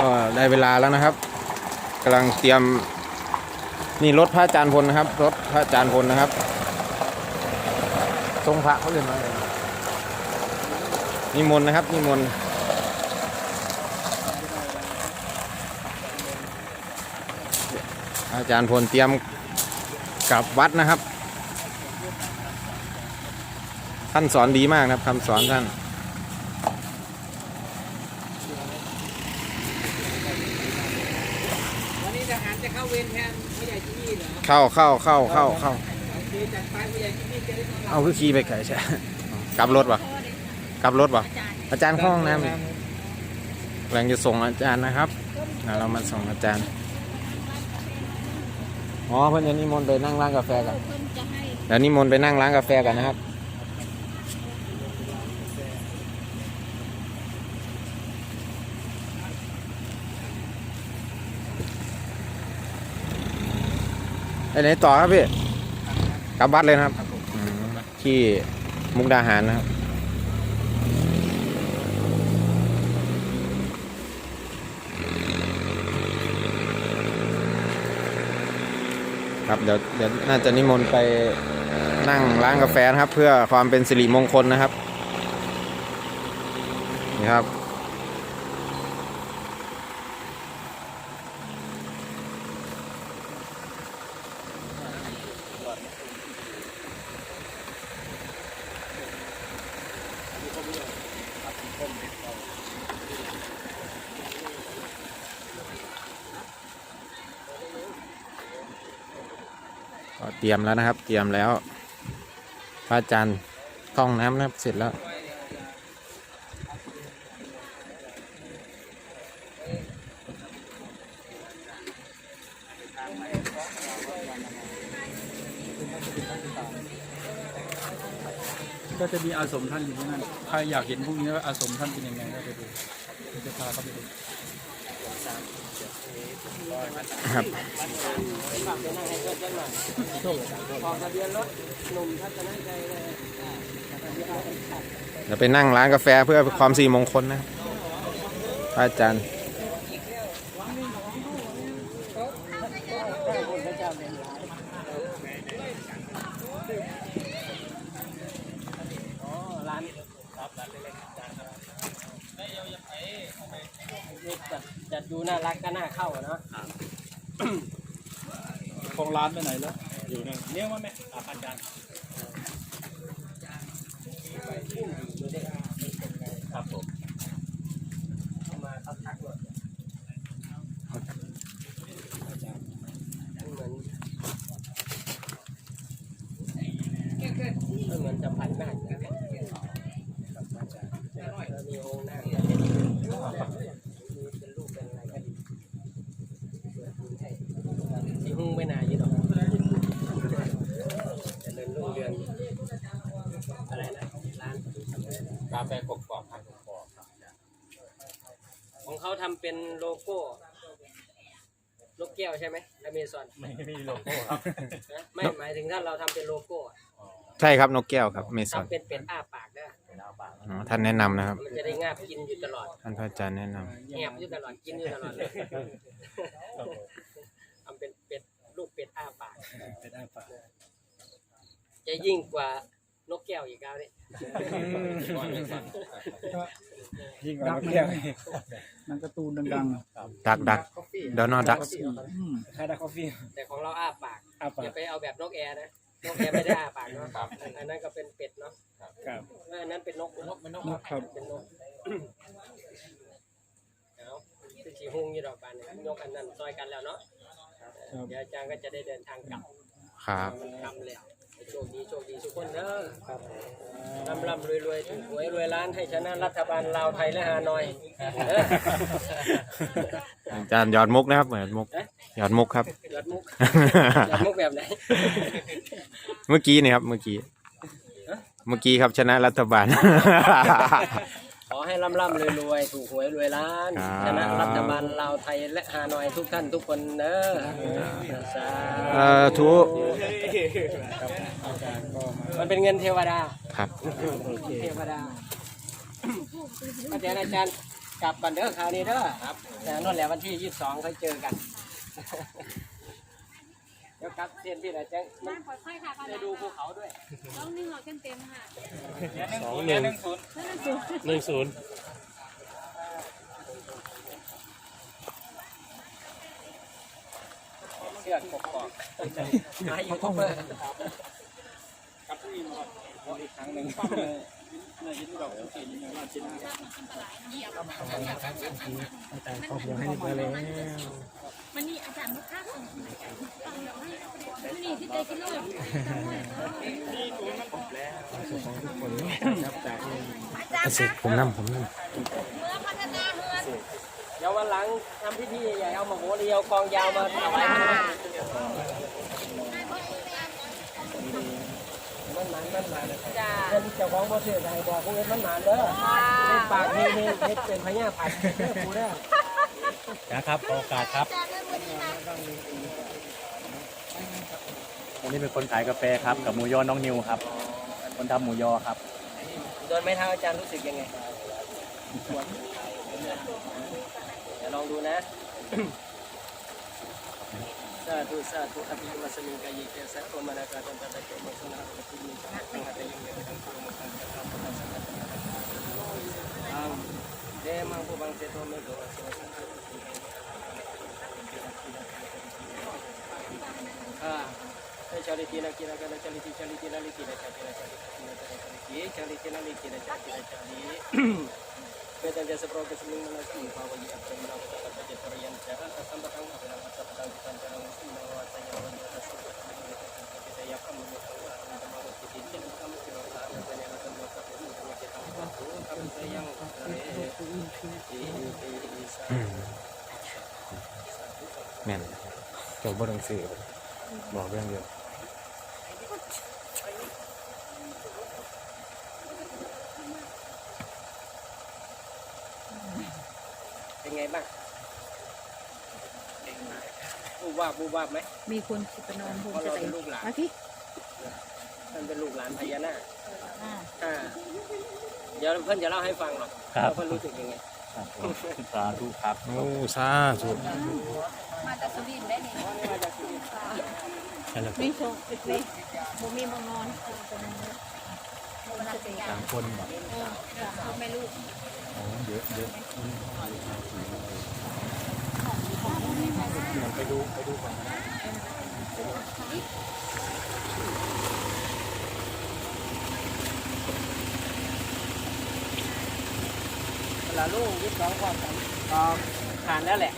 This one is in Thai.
ก็ได้เวลาแล้วนะครับกำลังเตรียมนี่รถพระอาจารย์พลนะครับ รถพระอาจารย์พลนะครับ ทรงพระเขาเรียกว่าอะไรนิมนต์นะครับนิมนต์อาจารย์พลเตรียมกลับวัดนะครับ ท่านสอนดีมากนะครับคำสอนท่าน วันนี้ ทหารจะเข้าเวรแทนผู้ใหญ่ที่นี่เหรอเข้าเข้าเข้าเข้าเข้าโอเคจัดไปผู้ใหญ่ที่นี่จะได้ต้อนรับเอาคือขี่ไปไกลใช่ กลับรถวะกลับรถวะอาจารย์เข้าห้องน้ำอีกกำลังจะส่งอาจารย์นะครับอะเรามาส่งอาจารย์อ๋อเพื่อนจะนิมนต์ไปนั่งร้านกาแฟกันเดี๋ยวนิมนต์ไปนั่งร้านกาแฟกันนะครับ ไปไหนต่อครับพี่กลับวัดเลยนะครับที่มุกดาหารนะครับครับเดี๋ยวเดี๋ยวน่าจะนิมนต์ไปนั่งร้านกาแฟนะครับ เพื่อความเป็นสิริมงคลนะครับนี่ครับ ก็เตรียมแล้วนะครับ เตรียมแล้วพระอาจารย์ท่องน้ำนะครับเสร็จแล้วก็จะมีอาสมท่านอยู่ที่นั่น ใครอยากเห็นพวกนี้ว่าอาสมท่านเป็นยังไงก็ไปดูจะพาเขาไปดู ครับเพื่อนๆหน่อยออกทะเบียนรถหนุ่มทัศนใจะเบียนรถเดี๋ยวไปนั่งร้านกาแฟเพื่อความสีมงคลนะพระอาจารย์ ร้านจัดจัดดู น่ารักก็น่าเข้าอะเนาะของร้านไปไหนแล้ว อยู่นั่นเนี่ยว่าแม่อาจารย์ครับผมเข้ามาทักทักหน่อยเหมือนเหมือนจะพันหน้ากันแล้วมีองค์หน้าก็เป็นเป็นรูปเป็นอะไรก็ดีที่หุ้งไม่นานอยู่หรอกจะเดินรุ่งเรืองอะไรนะร้าน กาแฟกรอบๆทางกรอบครับของเขาทำเป็นโลโก้นกแก้วใช่ไหมอเมซอนไม่มีโลโก้ครับ นะไม่หมายถึงถ้าเราทำเป็นโลโก้อะใช่ครับนกแก้วครับเมซอนทำเป็นเป็ดอ้าปากได้อ๋อท่านแนะนำนะครับ มันจะได้งาบกินอยู่ตลอดท่านพระอาจารย์แนะนำแงบอยู่ตลอดกินอยู่ตลอดเลยทำเป็นเป็ดลูกเป็ดอ้าปากเป็นอาปากจะยิ่งกว่า นกแก้วอีกแล้วนี่ยิ่งกว่าเที่ยวนั่นการ์ตูนดังดักดักดอนอดักๆอืมคล้ายดักคอฟฟี่แต่ของเราอ้าปากอาปาอย่ากไปเอาแบบนกแอร์นะนกแอร์ไม่ได้อ้าปากเนาะอันนั้นก็เป็นเป็ดเนาะครับอันนั้นเป็นนกนกเป็นนกนกครับเป็นนกเอาคือสีหุงอยู่ดอกบานเนี่ยยกอันนั้นซอยกันแล้วเนาะครับเดี๋ยวอาจารย์ก็จะได้เดินทางกลับครับ กลับแล้ว โชคดีโชคดีทุกคนเด้อร่ำร่ำรวยรวยถูกหวยรวยล้านให้ชนะรัฐบาลลาวไทยและฮานอยเด้ออาจารย์หยอดมุกนะครับหยอดมุกหยอดมุกครับยอดมุกยอดมุกแบบไหนเมื่อกี้นี่ครับเมื่อกี้ เมื่อกี้ครับชนะรัฐบาลขอ ให้ร่ำร่ำรวยรวยถูกหวยรวยล้านครับ ชนะรัฐบาลลาวไทยและฮานอยทุกท่านทุกคนเด้อสาเอ่อทุอาจารย์ก็มามันเป็นเงินเทวดา ครับ เทวดาอาจารย์อาจารย์กลับกันเด้อคราวนี้เด้อครับแต่นั่นแหละวันที่ยี่สิบสองค่อยเจอกัน เดี๋ยวกลับเซียนพี่นะแจ้งมาขอค่อยค่ะได้ดูภูเขาด้วยต้องนึ่งเราเต็มๆค่ะสองหนึ่งนั่นสูงหนึ่งศูนย์เชือกกบกอกมายูทูบเบอร์กับผู้หญิงก่อนขออีกครั้งหนึ่ง ปั้มเลยเนี่ยยินดอกสุขีอย่างว่าชิ้นมันนี่อาจารย์มาค่าส่งมันนี่ที่ใจกินเลยอาจารย์เสร็จผมนั่งผมนั่เมื่อพัฒนาเฮือนเดี๋ยววันหลังทำพิธีใหญ่เอามาโหรีเอากองยาวมาถวายพระ มันหมันมันหมันจ้าเงินเจ้าของบ่ซื้อให้บอกพวกเงินมันหมันเด้อในปากนี่นี่เฮ็ดเป็นพญาพันธุ์เด้อกูเด้อนะครับโอกาสครับอาจารย์เรื่องวันนี้นะอันนี้เป็นคนขายกาแฟครับ กับหมูยอน้องนิวครับ คนทำหมูยอครับ โดนไม้เท้าอาจารย์รู้สึกยังไงเดี๋ยวลองดูนะ สาธุสาธุอภิมัสมิงกายเกสัตโอมนากาตันตะตะเกมัสนาปฏิมิตังหัตยิงเกตังตุมตังกะตังตังสังฆตังอังเดมังปุบังเสโตเมโกะสิวะสังฆอ่า Charity na kira kana charity charity na liki na charity na charity na charity charity na liki na charity na charity Betan jasa progres ming mana ki bawa ya apa mana kata kata jasa rian cara asam batang apa kata kata kita cara musim bawa saya bawa jasa sampai kita ya kamu kita mau kita jadi kamu kira kira ada yang akan buat apa ini kita kita tahu kami sayang eh แม่นเจ้าบ่ต้ องซื้อบอกเรื่องเดียวเป็นไงบ้างบู บวาบบูบวาบไหมมีคนสุปนอนภูเพมิราะใจเราเป็นลูกหลานมาพี่ท่านเป็นลูกหลานพญานาคอ่าอ่าเดี๋ยวเพื่อนจะเล่าให้ฟังหรอกครับ ว่าเพื่อนรู้สึกยังไงครับผมสาธุครับ โอ้สาธุมาจากสุรินทร์ได้นี่มีโชคอีกเลยบ่มีมานอนน่าจะเป็นสามคนแบบเออสามคนแม่ลูกโอ้เยอะเยอะ ไปดูไปดูก่อนนะลาลูกยึดสองความสันผ่านแล้วแหละ